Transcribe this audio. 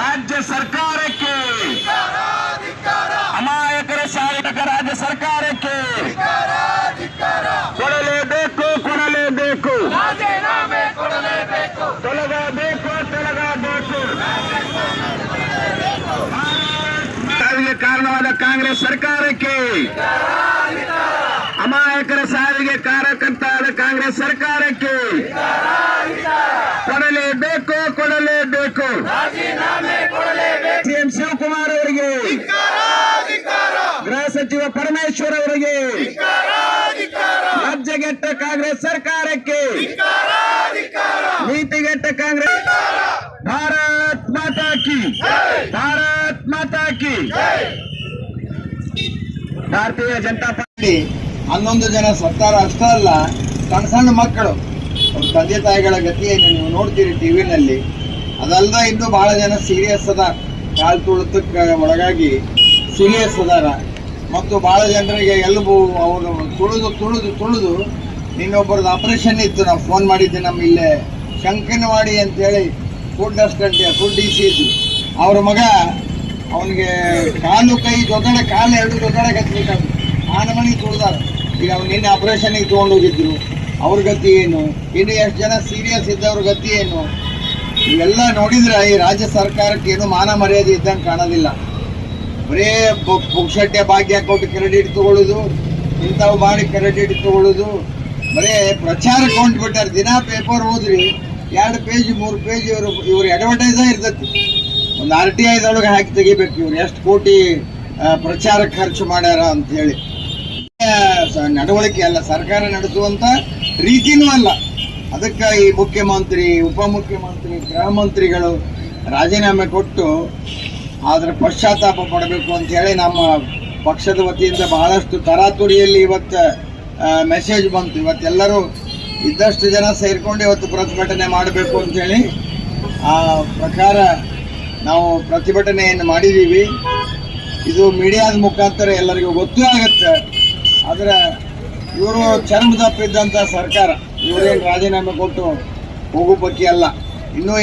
ರಾಜ್ಯ ಸರ್ಕಾರಕ್ಕೆ, ಅಮಾಯಕರ ಶಾಸಕ ರಾಜ್ಯ ಸರ್ಕಾರಕ್ಕೆ, ಕೊಡಲೇಬೇಕು ಕೊಡಲೇಬೇಕು. ತೊಲಗಬೇಕು ತೊಲಗಬೇಕು. ಕಾರಣವಾದ ಕಾಂಗ್ರೆಸ್ ಸರ್ಕಾರಕ್ಕೆ, ಅಮಾಯಕರ ಸಾವಿಗೆ ಕಾರಕಂತಾದ ಕಾಂಗ್ರೆಸ್ ಸರ್ಕಾರಕ್ಕೆ ಕೊಡಲೇಬೇಕು ಕೊಡಲೇಬೇಕು. ಸಿಎಂ ಶಿವಕುಮಾರ್ ಅವರಿಗೆ. ಗೃಹ ಸಚಿವ ಪರಮೇಶ್ವರ್ ಅವರಿಗೆ. ರಾಜ್ಯಗೆಟ್ಟ ಕಾಂಗ್ರೆಸ್ ಸರ್ಕಾರಕ್ಕೆ. ನೀತಿಗೆಟ್ಟ ಕಾಂಗ್ರೆಸ್. ಭಾರತ್ ಮಾತಾ ಕಿ. ಭಾರತ್ ಮಾತಾ ಕಿ. ಭಾರತೀಯ ಜನತಾ ಪಾರ್ಟಿ ಹನ್ನೊಂದು ಜನ ಸತ್ತಾರ ಅಷ್ಟೇ ಅಲ್ಲ ಸಣ್ಣ ಸಣ್ಣ ಮಕ್ಕಳು. ಅವ್ರ ತಂದೆ ತಾಯಿಗಳ ಗತಿಯನ್ನು ನೀವು ನೋಡ್ತೀರಿ ಟಿವಿನಲ್ಲಿ ಅದಲ್ದ ಇನ್ನು ಬಹಳ ಜನ ಸೀರಿಯಸ್ ಅದಾರ ಕಾಲು ತುಳಿತಕ್ಕೆ ಒಳಗಾಗಿ ಸೀರಿಯಸ್ ಅದಾರ. ಮತ್ತು ಬಹಳ ಜನರಿಗೆ ಎಲುಬು ಅವರು ತುಳಿದು ತುಳಿದು ತುಳಿದು ಇನ್ನೊಬ್ಬರದ್ದು ಆಪರೇಷನ್ ಇತ್ತು. ನಾವು ಫೋನ್ ಮಾಡಿದ್ದೆ ನಮ್ಮ ಇಲ್ಲೇ ಶಂಕನವಾಡಿ ಅಂತೇಳಿ food assistant food D C ಇದ್ದು ಅವ್ರ ಮಗ ಅವನಿಗೆ ಕಾಲು, ಕೈ ಜೊತೆಡೆ ಕಾಲು ಎರಡು ಜೊತೆಡೆ ಕತ್ಬೇಕಾದ್ರು ಆನ ಮನೆಗೆ ತುಳಿದಾರ. ಈಗ ಅವ್ನು ನಿನ್ನೆ ಆಪರೇಷನ್ಗೆ ತೊಗೊಂಡೋಗಿದ್ರು ಅವ್ರ ಗತಿ ಏನು? ಇನ್ನು ಎಷ್ಟು ಜನ ಸೀರಿಯಸ್ ಇದ್ದವ್ರ ಗತಿ ಏನು? ಇವೆಲ್ಲ ನೋಡಿದ್ರೆ ಈ ರಾಜ್ಯ ಸರ್ಕಾರಕ್ಕೆ ಏನು ಮಾನ ಮರ್ಯಾದೆ ಇದ್ದಂಗೆ ಕಾಣೋದಿಲ್ಲ. ಬರೇ ಪುಕ್ಷಟ್ಟೆ ಭಾಗ್ಯ ಕೊಟ್ಟು ಕ್ರೆಡಿಟ್ ತಗೊಳ್ಳೋದು ಇಂಥವು ಮಾಡಿ ಕ್ರೆಡಿಟ್ ತಗೊಳ್ಳೋದು ಬರೇ ಪ್ರಚಾರಕ್ಕೆ ಹೊಂಟ್ಬಿಟ್ಟಾರೆ ದಿನ ಪೇಪರ್ ಓದ್ರಿ, ಎರಡು ಪೇಜ್ ಮೂರು ಪೇಜ್ ಇವರು, ಇವ್ರ ಅಡ್ವರ್ಟೈಸ ಇರ್ತೈತಿ. ಒಂದು ಆರ್ ಟಿ ಐದೊಳಗೆ ಹಾಕಿ ತೆಗಿಬೇಕು ಇವ್ರು. ಎಷ್ಟು ಕೋಟಿ ಪ್ರಚಾರ ಖರ್ಚು ಮಾಡ್ಯಾರ ಅಂತ ಹೇಳಿ. ನಡವಳಿಕೆ ಅಲ್ಲ. ಸರ್ಕಾರ ನಡೆಸುವಂತ ರೀತಿನೂ ಅಲ್ಲ. ಅದಕ್ಕೆ ಈ ಮುಖ್ಯಮಂತ್ರಿ, ಉಪಮುಖ್ಯಮಂತ್ರಿ, ಗೃಹ ಮಂತ್ರಿಗಳು ರಾಜೀನಾಮೆ ಕೊಟ್ಟು ಅದರ ಪಶ್ಚಾತ್ತಾಪ ಪಡಬೇಕು ಅಂತ ಹೇಳಿ ನಮ್ಮ ಪಕ್ಷದ ವತಿಯಿಂದ ಬಹಳಷ್ಟು ತರಾತುರಿಯಲ್ಲಿ ಇವತ್ತು ಮೆಸೇಜ್ ಬಂತು. ಇವತ್ತೆಲ್ಲರೂ ಇದ್ದಷ್ಟು ಜನ ಸೇರ್ಕೊಂಡು ಇವತ್ತು ಪ್ರತಿಭಟನೆ ಮಾಡಬೇಕು ಅಂಥೇಳಿ ಆ ಪ್ರಕಾರ ನಾವು ಪ್ರತಿಭಟನೆಯನ್ನು ಮಾಡಿದ್ದೀವಿ. ಇದು ಮೀಡಿಯಾದ ಮುಖಾಂತರ ಎಲ್ಲರಿಗೂ ಗೊತ್ತೂ ಆಗತ್ತೆ. ಆದ್ರೆ ಇವರು ಚರ್ಮ ತಪ್ಪಿದ್ದಂಥ ಸರ್ಕಾರ ಇವರೇನು ರಾಜೀನಾಮೆ ಕೊಟ್ಟು ಹೋಗು ಬಗ್ಗೆ ಅಲ್ಲ. ಇನ್ನೂ